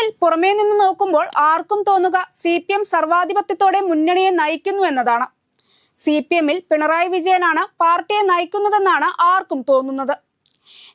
മുന്നണിയിൽ പുറമേ നിന്ന് നോക്കുമ്പോൾ ആർക്കും തോന്നുക സി പി എം സർവാധിപത്യത്തോടെ മുന്നണിയെ നയിക്കുന്നു എന്നതാണ്. സി പി എമ്മിൽ പിണറായി വിജയനാണ് പാർട്ടിയെ നയിക്കുന്നതെന്നാണ് ആർക്കും തോന്നുന്നത്.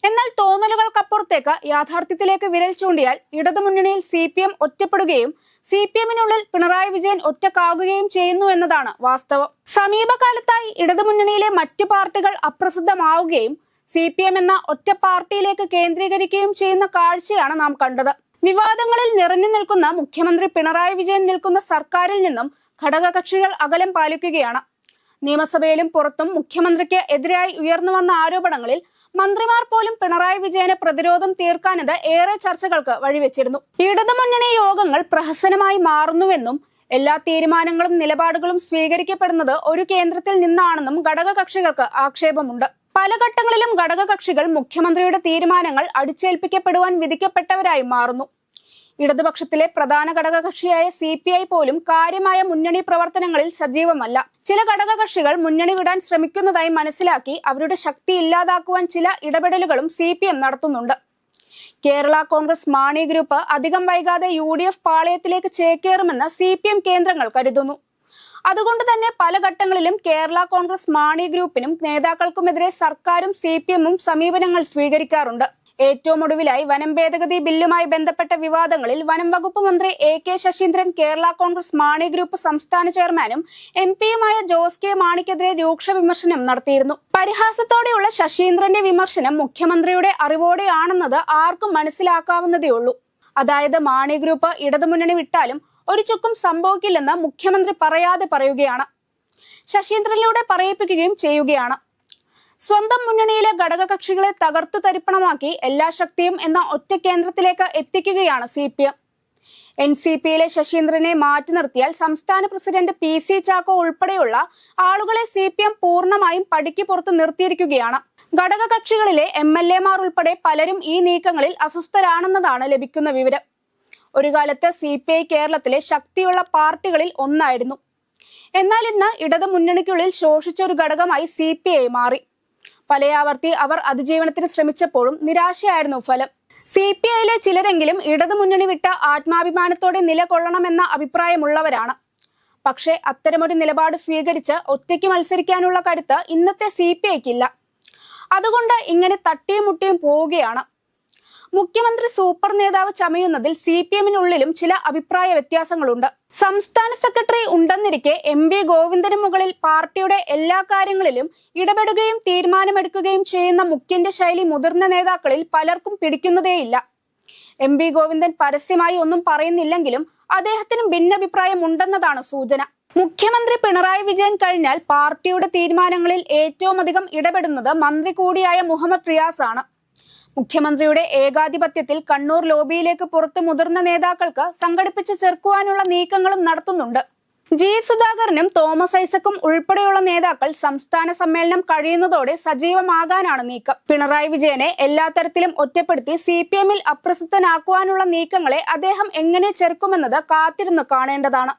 എന്നാൽ തോന്നലുകൾക്കപ്പുറത്തേക്ക് യാഥാർത്ഥ്യത്തിലേക്ക് വിരൽ ചൂണ്ടിയാൽ ഇടതുമുന്നണിയിൽ സി പി എം ഒറ്റപ്പെടുകയും സി പി എമ്മിനുള്ളിൽ പിണറായി വിജയൻ ഒറ്റക്കാകുകയും ചെയ്യുന്നു എന്നതാണ് വാസ്തവം. സമീപകാലത്തായി ഇടതുമുന്നണിയിലെ മറ്റു പാർട്ടികൾ അപ്രസിദ്ധമാവുകയും സി പി എം എന്ന ഒറ്റ പാർട്ടിയിലേക്ക് കേന്ദ്രീകരിക്കുകയും ചെയ്യുന്ന കാഴ്ചയാണ് നാം കണ്ടത്. വിവാദങ്ങളിൽ നിറഞ്ഞു നിൽക്കുന്ന മുഖ്യമന്ത്രി പിണറായി വിജയൻ നിൽക്കുന്ന സർക്കാരിൽ നിന്നും ഘടകകക്ഷികൾ അകലം പാലിക്കുകയാണ്. നിയമസഭയിലും പുറത്തും മുഖ്യമന്ത്രിക്ക് എതിരായി ഉയർന്നു വന്ന ആരോപണങ്ങളിൽ മന്ത്രിമാർ പോലും പിണറായി വിജയന് പ്രതിരോധം തീർക്കാനത് ഏറെ ചർച്ചകൾക്ക് വഴിവെച്ചിരുന്നു. ഇടതുമുന്നണി യോഗങ്ങൾ പ്രഹസനമായി മാറുന്നുവെന്നും എല്ലാ തീരുമാനങ്ങളും നിലപാടുകളും സ്വീകരിക്കപ്പെടുന്നത് ഒരു കേന്ദ്രത്തിൽ നിന്നാണെന്നും ഘടകകക്ഷികൾക്ക് ആക്ഷേപമുണ്ട്. പല ഘട്ടങ്ങളിലും ഘടകകക്ഷികൾ മുഖ്യമന്ത്രിയുടെ തീരുമാനങ്ങൾ അടിച്ചേൽപ്പിക്കപ്പെടുവാൻ വിധിക്കപ്പെട്ടവരായി മാറുന്നു. ഇടതുപക്ഷത്തിലെ പ്രധാന ഘടകകക്ഷിയായ സി പി ഐ പോലും കാര്യമായ മുന്നണി പ്രവർത്തനങ്ങളിൽ സജീവമല്ല. ചില ഘടകകക്ഷികൾ മുന്നണി വിടാൻ ശ്രമിക്കുന്നതായി മനസ്സിലാക്കി അവരുടെ ശക്തി ഇല്ലാതാക്കുവാൻ ചില ഇടപെടലുകളും സി പി എം നടത്തുന്നുണ്ട്. കേരള കോൺഗ്രസ് മാണി ഗ്രൂപ്പ് അധികം വൈകാതെ യു ഡി എഫ് പാളയത്തിലേക്ക് ചേക്കേറുമെന്ന് സി പി എം കേന്ദ്രങ്ങൾ കരുതുന്നു. അതുകൊണ്ട് തന്നെ പല ഘട്ടങ്ങളിലും കേരള കോൺഗ്രസ് മാണി ഗ്രൂപ്പിനും നേതാക്കൾക്കുമെതിരെ സർക്കാരും സി പി എമ്മും സമീപനങ്ങൾ സ്വീകരിക്കാറുണ്ട്. ഏറ്റവും ഒടുവിലായി വനം ഭേദഗതി ബില്ലുമായി ബന്ധപ്പെട്ട വിവാദങ്ങളിൽ വനം വകുപ്പ് മന്ത്രി A K Saseendran Kerala Congress Mani group സംസ്ഥാന ചെയർമാനും എം പിയുമായ ജോസ് കെ മാണിക്കെതിരെ രൂക്ഷ വിമർശനം നടത്തിയിരുന്നു. പരിഹാസത്തോടെയുള്ള ശശീന്ദ്രന്റെ വിമർശനം മുഖ്യമന്ത്രിയുടെ അറിവോടെയാണെന്നത് ആർക്കും മനസ്സിലാക്കാവുന്നതേയുള്ളൂ. അതായത് മാണി ഗ്രൂപ്പ് ഇടതുമുന്നണി വിട്ടാലും ഒരു ചുക്കും സംഭവിക്കില്ലെന്ന് മുഖ്യമന്ത്രി പറയാതെ പറയുകയാണ്. ശശീന്ദ്രനിലൂടെ പറയിപ്പിക്കുകയും ചെയ്യുകയാണ്. സ്വന്തം മുന്നണിയിലെ ഘടകകക്ഷികളെ തകർത്തു തരിപ്പണമാക്കി എല്ലാ ശക്തിയും എന്ന ഒറ്റ കേന്ദ്രത്തിലേക്ക് എത്തിക്കുകയാണ് C P M N C പിയിലെ ശശീന്ദ്രനെ മാറ്റി നിർത്തിയാൽ സംസ്ഥാന പ്രസിഡന്റ് പി സി ചാക്കോ ഉൾപ്പെടെയുള്ള ആളുകളെ സി പി എം പൂർണമായും പടിക്ക് പുറത്ത് നിർത്തിയിരിക്കുകയാണ്. ഘടകകക്ഷികളിലെ എം എൽ എമാർ ഉൾപ്പെടെ പലരും ഈ നീക്കങ്ങളിൽ അസ്വസ്ഥരാണെന്നതാണ് ലഭിക്കുന്ന വിവരം. ഒരു കാലത്ത് സി പി ഐ കേരളത്തിലെ ശക്തിയുള്ള പാർട്ടികളിൽ ഒന്നായിരുന്നു. എന്നാൽ ഇന്ന് ഇടത് മുന്നണിക്കുള്ളിൽ ശോഷിച്ച ഒരു ഘടകമായി സി പി ഐ മാറി. പലയാവർത്തി അവർ അതിജീവനത്തിന് ശ്രമിച്ചപ്പോഴും നിരാശയായിരുന്നു ഫലം. സി പി ഐയിലെ ചിലരെങ്കിലും ഇടതു മുന്നണി വിട്ട ആത്മാഭിമാനത്തോടെ നിലകൊള്ളണമെന്ന അഭിപ്രായമുള്ളവരാണ്. പക്ഷേ അത്തരമൊരു നിലപാട് സ്വീകരിച്ച് ഒറ്റയ്ക്ക് മത്സരിക്കാനുള്ള കരുത്ത് ഇന്നത്തെ സി പി ഐക്കില്ല അതുകൊണ്ട് ഇങ്ങനെ തട്ടിയും മുട്ടിയും പോവുകയാണ്. മുഖ്യമന്ത്രി സൂപ്പർ നേതാവ് ചമയുന്നതിൽ സി പി എമ്മിനുള്ളിലും ചില അഭിപ്രായ വ്യത്യാസങ്ങളുണ്ട്. സംസ്ഥാന സെക്രട്ടറി ഉണ്ടെന്നിരിക്കെ എം വി ഗോവിന്ദന് മുകളിൽ പാർട്ടിയുടെ എല്ലാ കാര്യങ്ങളിലും ഇടപെടുകയും തീരുമാനമെടുക്കുകയും ചെയ്യുന്ന മുഖ്യന്റെ ശൈലി മുതിർന്ന നേതാക്കളിൽ പലർക്കും പിടിക്കുന്നതേയില്ല. എം വി ഗോവിന്ദൻ പരസ്യമായി ഒന്നും പറയുന്നില്ലെങ്കിലും അദ്ദേഹത്തിന് ഭിന്നഭിപ്രായം ഉണ്ടെന്നതാണ് സൂചന. മുഖ്യമന്ത്രി പിണറായി വിജയൻ കഴിഞ്ഞാൽ പാർട്ടിയുടെ തീരുമാനങ്ങളിൽ ഏറ്റവും അധികം ഇടപെടുന്നത് മന്ത്രി കൂടിയായ മുഹമ്മദ് റിയാസ് ആണ് മുഖ്യമന്ത്രിയുടെ ഏകാധിപത്യത്തിൽ കണ്ണൂർ ലോബിയിലേക്ക് പുറത്തു മുതിർന്ന നേതാക്കൾക്ക് സംഘടിപ്പിച്ച് ചെറുക്കുവാനുള്ള നീക്കങ്ങളും നടത്തുന്നുണ്ട്. ജി. സുധാകരനും തോമസ് ഐസക്കും ഉൾപ്പെടെയുള്ള നേതാക്കൾ സംസ്ഥാന സമ്മേളനം കഴിയുന്നതോടെ സജീവമാകാനാണ് നീക്കം. പിണറായി വിജയനെ എല്ലാ തരത്തിലും ഒറ്റപ്പെടുത്തി സി പി എമ്മിൽ അപ്രസിദ്ധനാക്കുവാനുള്ള നീക്കങ്ങളെ അദ്ദേഹം എങ്ങനെ ചെറുക്കുമെന്നത് കാത്തിരുന്ന് കാണേണ്ടതാണ്.